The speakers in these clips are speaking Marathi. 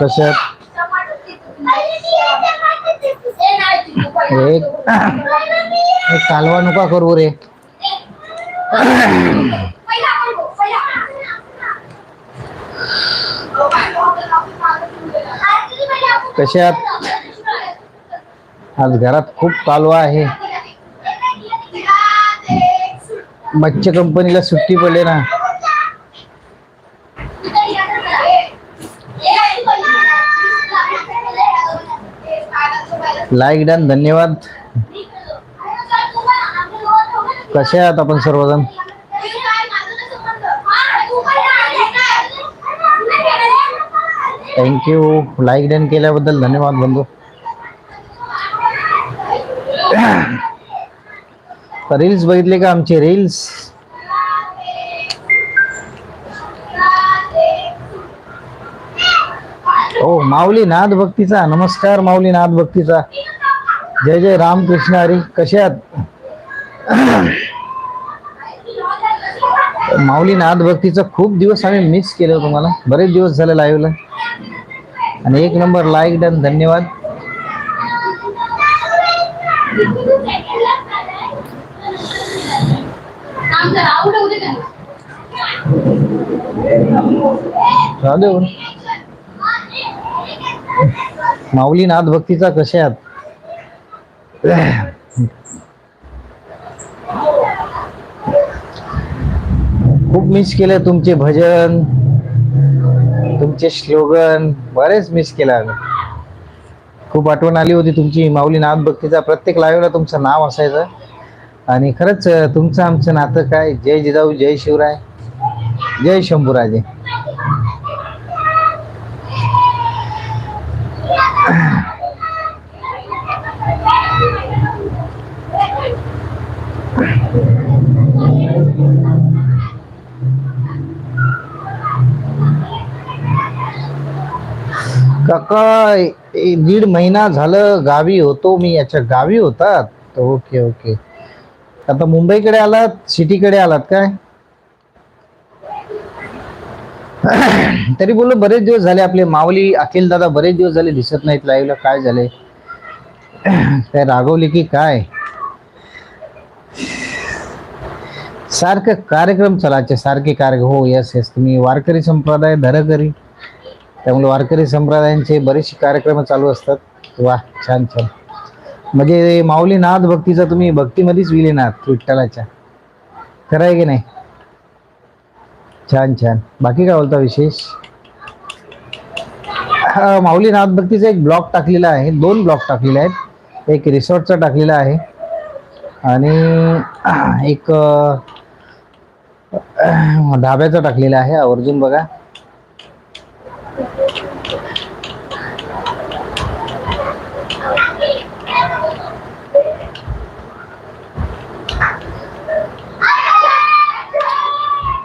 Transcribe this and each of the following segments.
कशात एक कालवा नुका करू रे. कशात? आज घरात खूप कालवा आहे. मच्छी कंपनीला सुट्टी पडले ना. लाईक डन धन्यवाद. कसे आहात आपण सर्वजण? थँक्यू लाईक डन केल्याबद्दल धन्यवाद बंधू. रील्स बघितले का आमचे रील्स ओ माऊली नाद भक्तीचा. नमस्कार माऊली नाद भक्तीचा. जय जय रामकृष्ण हरी. कसे आहात? माऊली नाथ भक्तीचा खूप दिवस आम्ही मिस केलं तुम्हाला. बरेच दिवस झाले लाईव्हला आणि एक नंबर लाईक डन धन्यवाद. माऊली नाथ भक्तीचा कसे आहात? खूप मिस केलं तुमचे भजन तुमचे स्लोगन बरेच मिस केलं आम्ही. खूप आठवण आली होती तुमची माऊली नाथ भक्तीचा. प्रत्येक लाईव्हला तुमचं नाव असायचं. आणि खरंच तुमचं आमचं नातं काय? जय जिजाऊ जय शिवराय जय शंभूराजे. काका दीड महिना झालं गावी होतो मी याच्या गावी होतात. Okay okay. आता मुंबईकडे आलात सिटीकडे आलात काय? तरी बोललो बरेच दिवस झाले आपले माऊली अखिल दादा बरेच दिवस झाले दिसत नाहीत लाईव्हला काय झाले? काय रागवले की काय? सारखं कार्यक्रम चालायचे सारखे कार्यक्रम. हो यस यस तुम्ही वारकरी संप्रदाय धरकरी. त्यामुळे वारकरी संप्रदायांचे बरेचसे कार्यक्रम चालू असतात. वा छान छान. म्हणजे माऊली नाद भक्तीचा तुम्ही भक्तीमध्येच विलीन आहात विठ्ठलाच्या. खरं आहे की नाही? छान छान. बाकी काय बोलता विशेष? हा, माऊली नाद भक्तीचा एक ब्लॉक टाकलेला आहे दोन ब्लॉक टाकलेले आहेत. एक रिसॉर्टचा टाकलेला आहे आणि एक ढाब्याचा टाकलेला आहे. आवर्जून बघा.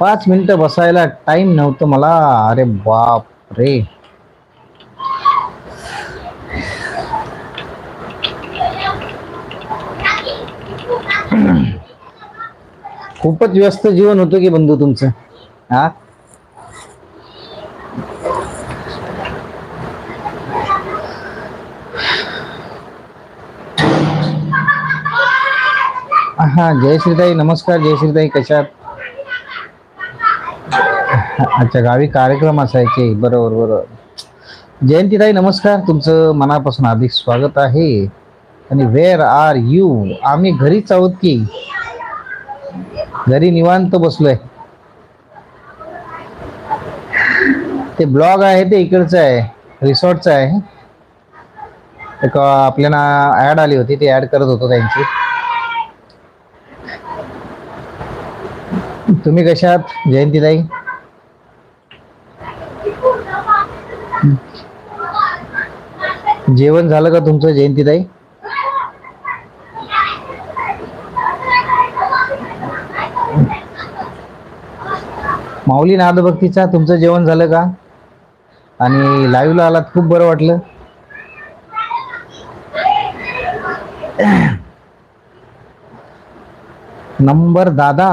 पाच मिनिटं बसायला टाइम नव्हतं मला. अरे बाप रे. खूपच व्यस्त जीवन होतं की बंधू तुमचं. हा? हा जय श्रीताई नमस्कार जय श्रीताई कशात अच्छा गावी कार्यक्रम असायचे बरोबर बरोबर. जयंतीताई नमस्कार. तुमचं मनापासून हार्दिक स्वागत आहे. आणि वेअर आर यू आम्ही घरीच आहोत की. घरी निवांत बसलोय. ते ब्लॉग आहे ते इकडचं आहे. रिसॉर्टचं आहे. एक आपल्याला ऍड आली होती ती ऍड करत होतो त्यांची. तुम्ही कशा आहात जयंतीताई जेवण झालं का तुमचं जयंतीताई? माऊली नादभक्तीचा तुमचं जेवण झालं का? आणि लाईव्हला आलात खूप बरं वाटलं. नंबर दादा.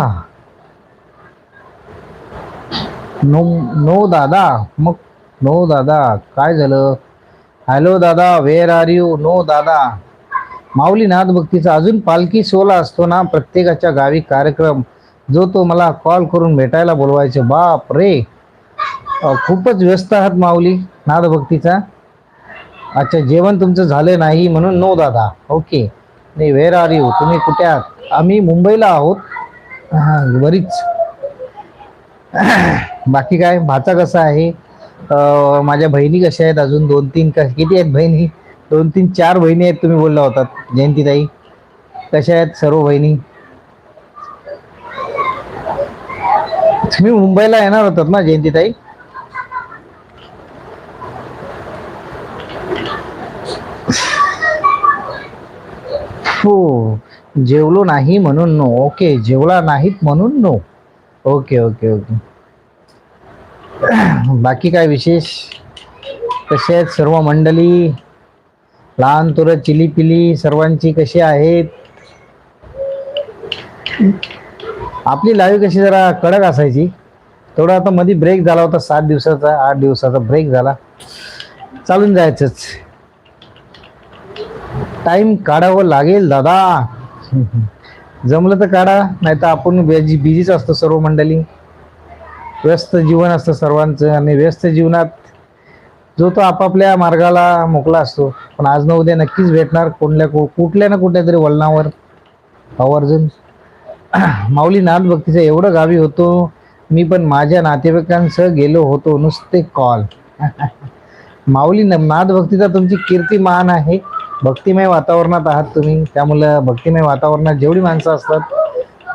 नो नो दादा मग नो दादा काय झालं? हॅलो दादा. वेअर आर यू नो दादा. माऊली नादभक्तीचा अजून पालखी सोहळा असतो ना प्रत्येकाच्या गावी कार्यक्रम. जो तो मला कॉल करून भेटायला बोलवायचे. बाप रे. खूपच व्यस्त आहात माऊली नादभक्तीचा अच्छा जेवण तुमचं झालं नाही म्हणून नो दादा. ओके नाही वेअर आर यू तुम्ही कुठे आहात? आम्ही मुंबईला आहोत. हां बरीच बाकी काय? भाचा कसा आहे? माझ्या बहिणी कशा आहेत? अजून दोन तीन कश किती आहेत बहिणी? दोन तीन चार बहिणी आहेत तुम्ही बोलला होतात जयंतीताई कशा आहेत सर्व बहिणी? तुम्ही मुंबईला येणार होतात ना जयंतीताई? हो जेवलो नाही म्हणून नो. ओके जेवला नाहीत म्हणून नो. Okay okay okay. बाकी काय विशेष? कसे आहेत सर्व मंडळी? लहान तुर चिली पिली सर्वांची कशी आहेत? आपली लाईव्ह कशी जरा कडक असायची. थोडा आता मध्ये ब्रेक झाला होता सात दिवसाचा आठ दिवसाचा ब्रेक झाला. चालून जायचंच. टाइम काढावं लागेल दादा. जमलं तर काढा नाही तर आपण बिझी बिझीच असतो सर्व मंडळी. व्यस्त जीवन असतं सर्वांचं आणि व्यस्त जीवनात जो तो आपापल्या मार्गाला मोकला असतो. पण आज न उद्या नक्कीच भेटणार कोणल्या कु- कुठल्या ना कुठल्या तरी वळणावर. आवर्जून माऊली नाथ भक्तीचं एवढं गावी होतो मी पण माझ्या नातेवाईकांसह गेलो होतो नुसते कॉल. माऊली न- नाथ भक्तीचा तुमची कीर्ती मान आहे. भक्तिमय वातावरणात आहात तुम्ही. त्यामुळं भक्तिमय वातावरणात जेवढी माणसं असतात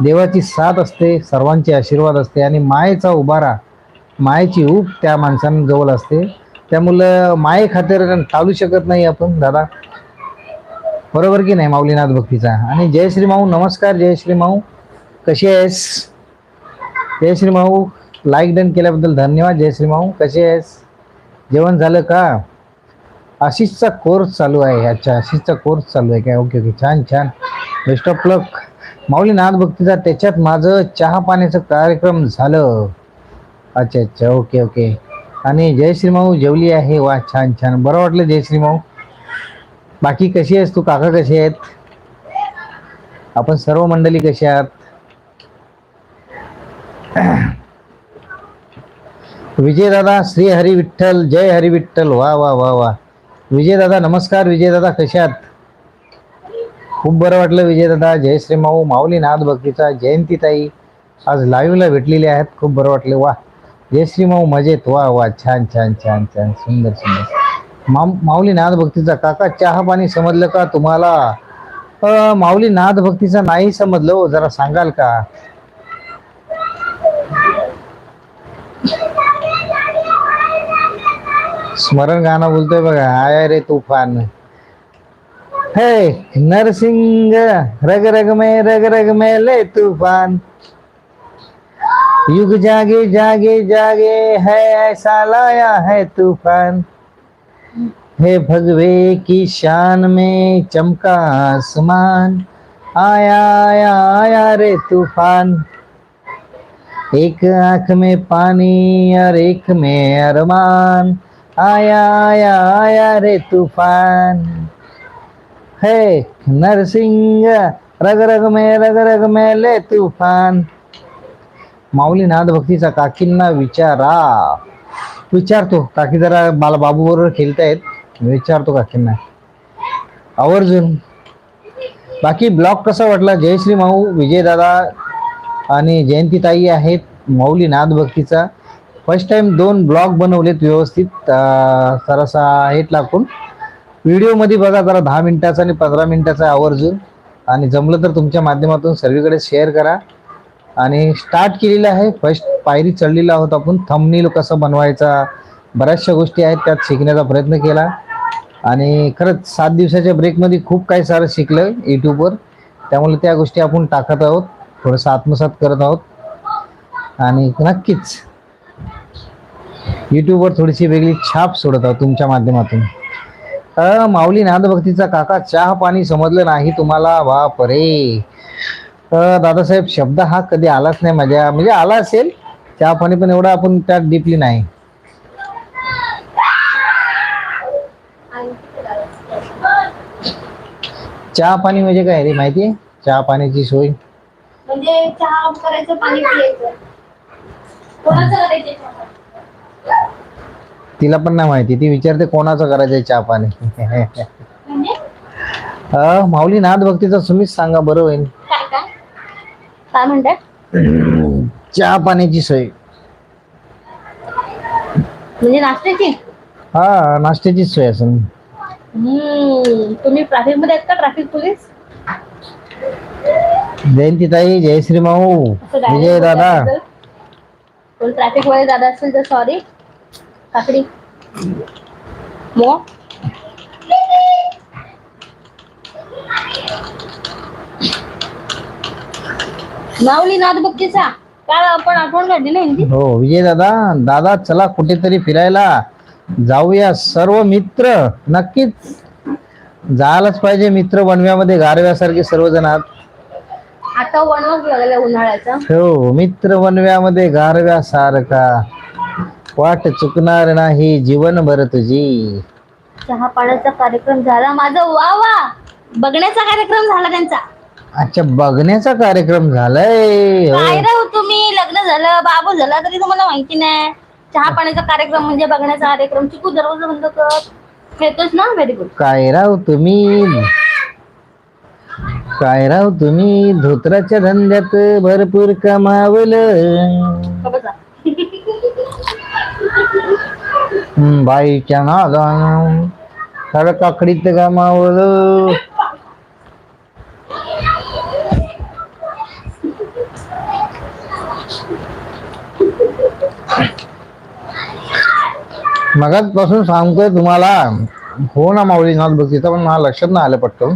देवाची साथ असते सर्वांचे आशीर्वाद असते आणि मायेचा उभारा मायेची ऊब त्या माणसांजवळ असते. त्यामुळं माये खातीर टाळू शकत नाही आपण दादा. बरोबर की नाही माऊलीनाथ भक्तीचा? आणि जयश्री माऊ नमस्कार जयश्री माऊ. कशी आहेस? जयश्री माऊ लाईक डन केल्याबद्दल धन्यवाद जयश्री माऊ. कशी आहेस? जेवण झालं का? आशिषचा कोर्स चालू आहे अच्छा आशिषचा कोर्स चालू आहे काय? ओके ओके छान छान. बेस्ट ऑफ लक माऊली नाथ भक्तीचा त्याच्यात माझं चहा पाण्याचं कार्यक्रम झालं. अच्छा अच्छा ओके ओके. आणि जयश्री माऊ जेवली आहे. वा छान छान. बरं वाटलं जयश्री माऊ. बाकी कशी आहेस तू? काका कसे आहेत? आपण सर्व मंडळी कशी आहात? विजयदादा श्री हरी विठ्ठल जय हरी विठ्ठल वा वा वा वा. विजयदादा नमस्कार. विजयदादा कसे आहात? खूप बरं वाटलं विजयदादा जयश्री माऊ माऊली नाथ भक्तीचा जयंतीताई. आज लाईव्हला भेटलेले आहेत. खूप बरं वाटले. वा. जयश्री माऊ मजेत. वा वा. छान छान छान छान. सुंदर सुंदर. मा माऊली नाथ भक्तीचा काका चहा पाणी समजलं का तुम्हाला? माऊली नाथ भक्तीचा नाही समजलं हो. जरा सांगाल का? स्मरण गाणं बोलतोय बघा. आय रे तुफान. हे नरसिंग रग रग में रग रग में ले तूफान युग जागे जागे जागे है ऐसा लाया है तूफान हे भगवे की शान में चमका आसमान आया आया आया रे तूफान एक आंख में पानी और एक में अरमान आया आया आया रे तूफान हे नरसिंग रग रग में रग रग ले तूफान माऊली नाथ भक्तीचा काकींना विचारा विचारतो काकी जरा मला बाबू बरोबर खेळतायत विचारतो काकींना आवर्जून बाकी ब्लॉग कसा वाटला जयश्री माऊ विजयदादा आणि जयंतीताई आहेत माऊली नाथ भक्तीचा फर्स्ट टाइम दोन ब्लॉग बनवलेत व्यवस्थित सरासा हेट लागून व्हिडिओमध्ये बघा जरा दहा मिनिटाचा आणि पंधरा मिनिटाचा आवर्जून. आणि जमलं तर तुमच्या माध्यमातून सर्वीकडे शेअर करा. आणि स्टार्ट केलेलं आहे. फर्स्ट पायरी चढलेला आहोत आपण. थंबनील कसं बनवायचा? बऱ्याचशा गोष्टी आहेत त्यात शिकण्याचा प्रयत्न केला. आणि खरंच सात दिवसाच्या ब्रेकमध्ये खूप काही सारं शिकलं यूट्यूबवर त्यामुळे त्या गोष्टी आपण टाकत आहोत. थोडंसं आत्मसात करत आहोत. आणि नक्कीच यूट्यूबवर थोडीशी वेगळी छाप सोडत आहोत तुमच्या माध्यमातून. अ माऊली नादभक्तीचा काका चहा पाणी समजलं नाही तुम्हाला? बाप रे दादासाहेब शब्द हा कधी आलाच नाही माझ्या. म्हणजे आला असेल चहा पाणी पण एवढा आपण त्यात डिपली नाही. चहा पाणी म्हणजे काय रे माहिती चहा पाण्याची सोय. म्हणजे चहा करायचं पाणी तिला पण नाही माहिती. ती विचारते कोणाचं करायचंय चहा पाणी. म्हणजे? माऊली नाद भक्तीचं तुम्हीच सांगा बरं होईल काय म्हणतात? चहा पाण्याची सोय. म्हणजे नाश्त्याची? हा नाश्त्याची सोय असेल. तुम्ही ट्रॅफिकमध्ये आहेत का ट्रॅफिक पोलीस? जयंती ताई जयश्री माऊ. विजय दादा. ट्रॅफिकमध्ये दादा असेल तर सॉरी काकडी. मो. माऊली नाद भक्तीचा काल आपण आठवण काढली ना? हिंदी हो विजय दादा दादा चला कुठेतरी फिरायला. जाऊया सर्व मित्र नक्कीच. जायलाच पाहिजे मित्र वनव्यामध्ये गारव्यासारखे सर्वजण आहात. आता वनवास लागला उन्हाळ्याचा. हो मित्र वनव्यामध्ये गारव्यासारखा. वाट चुकणार नाही जीवनभर तुझी. चहा पाण्याचा कार्यक्रम झाला माझा वा वा. बघण्याचा कार्यक्रम झाला त्यांचा. अच्छा बघण्याचा कार्यक्रम झालाय? हो. काय राहू तुम्ही? लग्न झालं बाबू झाला तरी तुम्हाला माहिती नाही. चहा पाण्याचा कार्यक्रम म्हणजे बघण्याचा कार्यक्रम. चिकू दरवाजा बंद कर. खेळतोच ना? व्हेरी गुड काय राव तुम्ही? काय राव तुम्ही? धोत्राच्या धंद्यात भरपूर कमावलं बसा हम्म, बाईच्या नादान खरं काकडीत गमावलं. मगाचपासून सांगतोय तुम्हाला हो ना माऊली नाथ बघतीचा पण मला लक्षात नाही आलं पटकन.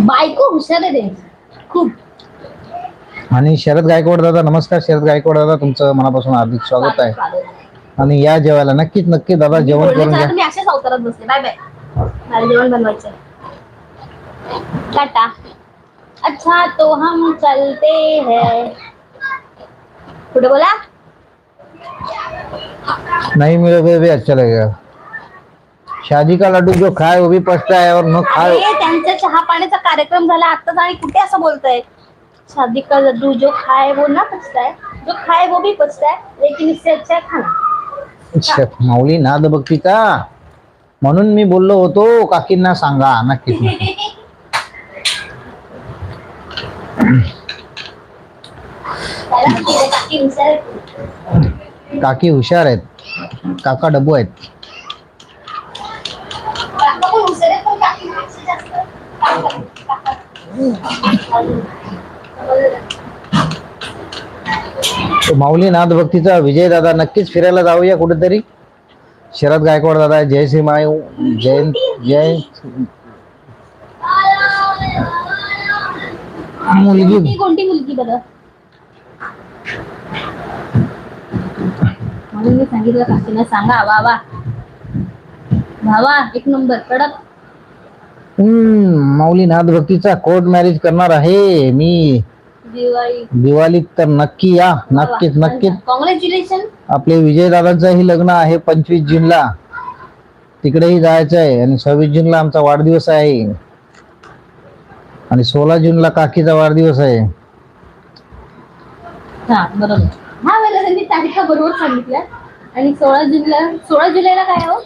बायको हुशार आहे खूप. आणि शरद गायकवाड दादा नमस्कार शरद गायकवाड दादा तुमचं मनापासून हार्दिक स्वागत आहे. आणि या जेवायला नक्कीच नक्की दादा जेवण करून घ्या. आधी मी अशाच अवतारात बसते बाय बाय. मला जेवण बनवायचं टाटा. अच्छा तो हम चलते हैं. कुठे बोला. नहीं मिलोगे भी अच्छा लगेगा शादी का लड्डू जो खाए वो भी पछता है और न खाए अरे त्यांचा चहा पाण्याचा कार्यक्रम झाला. आताच आणि कुठे असं बोलताय? शादी का लड्डू जो खाए वो ना पचता है जो खाए वो भी पचता है लेकिन इससे अच्छा है खाना। अच्छा, माऊली नाद भक्तीचा म्हणून मी बोललो होतो काकींना सांगा नक्कीच. काकी हुशार आहेत. काका डबू आहेत. काका माऊली नाथ भक्तीचा विजय दादा नक्कीच फिरायला जाऊया कुठेतरी. शरद गायकवाड दादा जय श्री मायू जयंत जय. मुलगी. कोणती मुलगी दादा म्हणून मी सांगितलं काकीना सांगा वा वा. भावा एक नंबर कडक. हम्म माऊली नाद भक्तीचा कोर्ट मॅरेज करणार आहे मी. दिवाळी. दिवाळीत तर नक्की या नक्कीच नक्कीच. कॉंग्रॅच्युलेशन आपले विजयदादांचंही लग्न आहे पंचवीस जूनला. तिकडेही जायचं आहे आणि सव्वीस जूनला आमचा वाढदिवस आहे. आणि सोळा जूनला काकीचा वाढदिवस आहे. हा बरोबर. हा वेळेला त्यांनी तारीखा बरोबर सांगितल्या. आणि सोळा जुलैला सोळा जुलैला काय हो?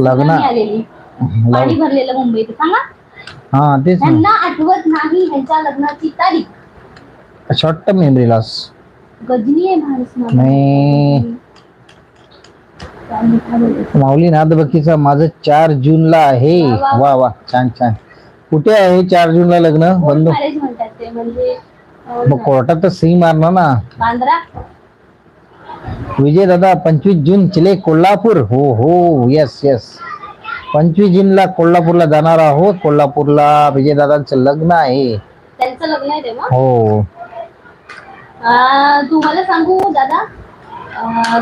लग्न. आलेली. पाणी भरलेलं मुंबईत. सांगा. हा तेच ना. त्यांना आठवत नाही ह्यांच्या लग्नाची तारीख. Short term memory loss. Ghajini आहे भारत नाही. माऊली नाद भक्तीचा माझं चार जूनला आहे. वा, वा. वा. वा छान छान. कुठे आहे चार जूनला लग्न बंद मॅरेज म्हणतात ते? म्हणजे अं, मग कोर्टात तर सही मारणार ना. बांद्रा? विजय दादा पंचवीस जून चिले कोल्हापूर. हो हो यस यस पंचवीस जूनला कोल्हापूरला जाणार आहोत. कोल्हापूरला विजय दादांचं लग्न आहे. त्यांचं लग्न आहे तेव्हा? हो. तुम्हाला सांगू दादा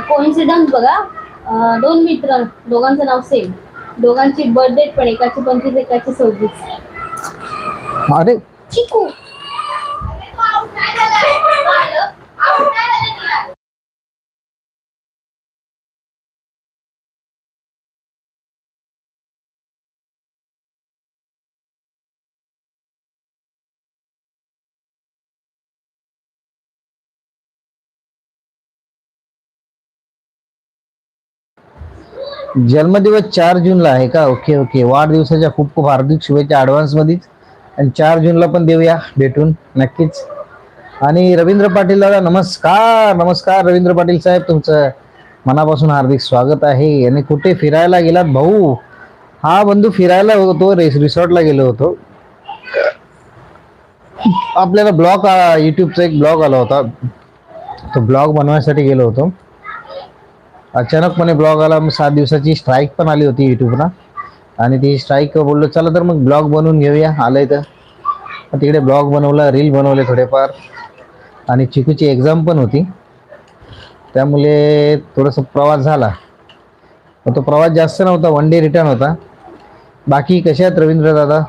कोइन्सिडन्स बघा. अं, दोन मित्र दोघांचं नाव सेम दोघांची बर्थडे पण एकाची पंचवीस एकाची सव्वीस. अरे. चिकू. जन्मदिवस चार जूनला आहे का? Okay okay. वाढदिवसाच्या खूप खूप हार्दिक शुभेच्छा ॲडव्हान्समध्येच आणि चार जूनला पण देऊया भेटून नक्कीच. आणि रवींद्र पाटील दादा नमस्कार नमस्कार रवींद्र पाटील साहेब. तुमचं मनापासून हार्दिक स्वागत आहे. आणि कुठे फिरायला गेलात भाऊ? हा बंधू फिरायला होतो रेस रिसॉर्टला गेलो होतो. आपल्याला ब्लॉग यूट्यूबचा एक ब्लॉग आला होता. तो ब्लॉग बनवण्यासाठी गेलो होतो. अचानकपणे ब्लॉग आला मग सात दिवसाची स्ट्राईक पण आली होती यूट्यूबला आणि ती स्ट्राईक बोललो चला तर मग ब्लॉग बनवून घेऊया. आलंय तर तिकडे ब्लॉग बनवला रील बनवले थोडेफार. आणि चिकूची एक्झाम पण होती. त्यामुळे थोडंसं प्रवास झाला. पण तो प्रवास जास्त नव्हता वन डे रिटर्न होता. बाकी कशा आहेत रवींद्र दादा?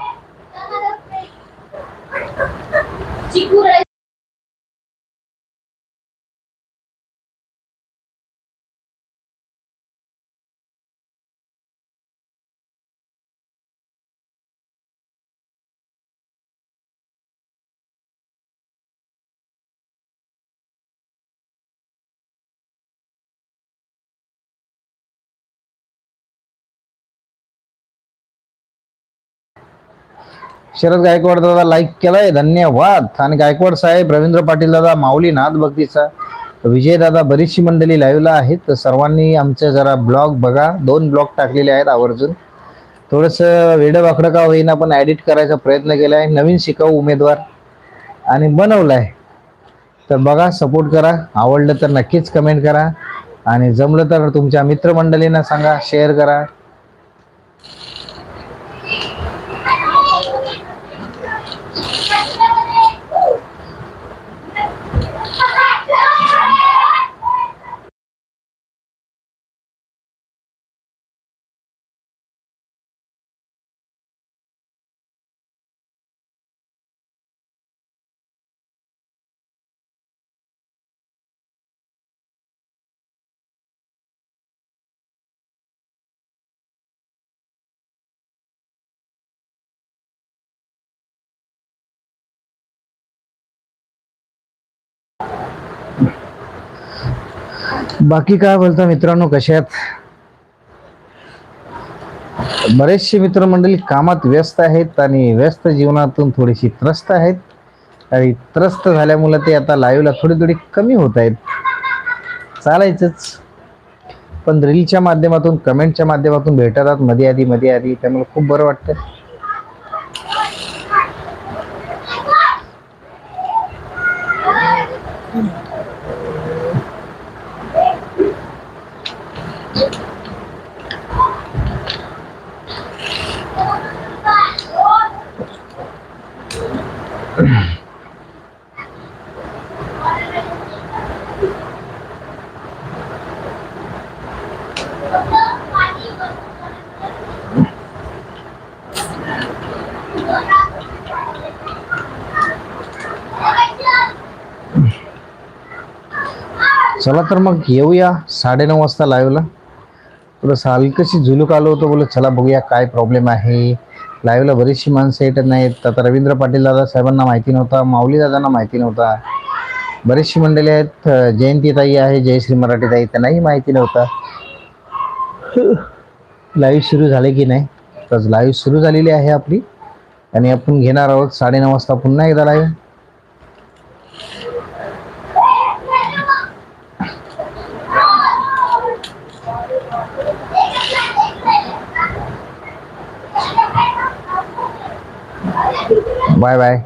शरद गायकवाड दादा लाईक केलाय. धन्यवाद. आणि गायकवाड साहेब रवींद्र पाटील दादा माऊली नाथ भक्तीचा. विजय दादा बरीचशी मंडळी लाईव्हला आहेत. तर सर्वांनी आमचे जरा ब्लॉग बघा. दोन ब्लॉग टाकलेले आहेत आवर्जून. थोडंसं वेडं वाकडं का होईना पण ॲडिट करायचा प्रयत्न केला आहे नवीन शिकाऊ उमेदवार. आणि बनवला आहे तर बघा सपोर्ट करा. आवडलं तर नक्कीच कमेंट करा. आणि जमलं तर तुमच्या मित्रमंडळींना सांगा शेअर करा. you बाकी काय बोलता मित्रांनो कशात आहेत? बरेचसे मित्रमंडळी कामात व्यस्त आहेत आणि व्यस्त जीवनातून थोडीशी त्रस्त आहेत. आणि त्रस्त झाल्यामुळे ते आता लाईव्हला थोडी थोडी कमी होत आहेत. चालायचंच. पण रीलच्या माध्यमातून कमेंटच्या माध्यमातून भेटतात. मध्ये आधी मध्ये आधी त्यामुळे खूप बरं वाटतं चला तर मग येऊया. साडेनऊ वाजता लाईव्हला थोडंसं हलकशी झुलूक आलो होतो. बोललो चला बघूया काय प्रॉब्लेम आहे. लाईव्हला बरीचशी माणसं येत नाहीत. आता रवींद्र पाटील दादा साहेबांना माहिती नव्हता. माऊली दादांना माहिती नव्हता. बरीचशी मंडळी आहेत. जयंतीताई जयंती ताई आहे जयश्री मराठी ताई त्यांनाही माहिती नव्हता. लाईव्ह सुरू झाले की नाही? तर लाईव्ह सुरू झालेली आहे आपली. आणि आपण घेणार आहोत साडेनऊ वाजता पुन्हा एकदा लाईव्ह बाय बाय